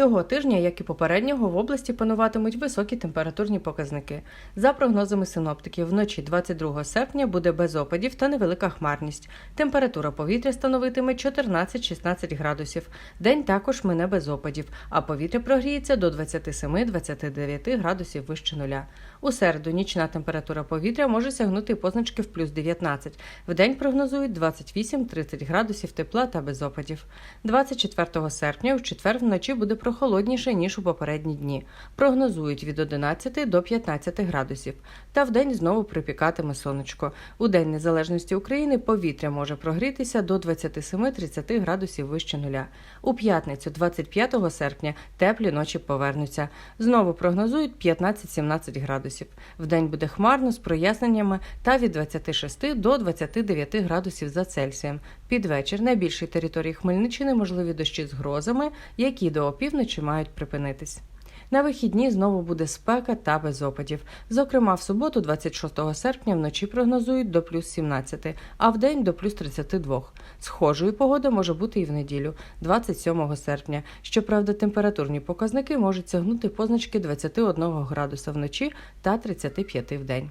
Цього тижня, як і попереднього, в області пануватимуть високі температурні показники. За прогнозами синоптиків, вночі 22 серпня буде без опадів та невелика хмарність. Температура повітря становитиме 14-16 градусів. День також мине без опадів, а повітря прогріється до 27-29 градусів вище нуля. У середу нічна температура повітря може сягнути позначки в плюс 19. В день прогнозують 28-30 градусів тепла та без опадів. 24 серпня у четвер вночі буде прохолодніше, ніж у попередні дні. Прогнозують від 11 до 15 градусів. Та вдень знову припікатиме сонечко. У День Незалежності України повітря може прогрітися до 27-30 градусів вище нуля. У п'ятницю, 25 серпня, теплі ночі повернуться. Знову прогнозують 15-17 градусів. Вдень буде хмарно з проясненнями та від 26 до 29 градусів за Цельсієм. Під вечір на більшій території Хмельниччини можливі дощі з грозами, які до опівночі мають припинитись. На вихідні знову буде спека та без опадів. Зокрема, в суботу, 26 серпня, вночі прогнозують до плюс 17, а вдень до плюс 32. Схожою погода може бути і в неділю, 27 серпня. Щоправда, температурні показники можуть сягнути позначки 21 градуса вночі та 35 в день.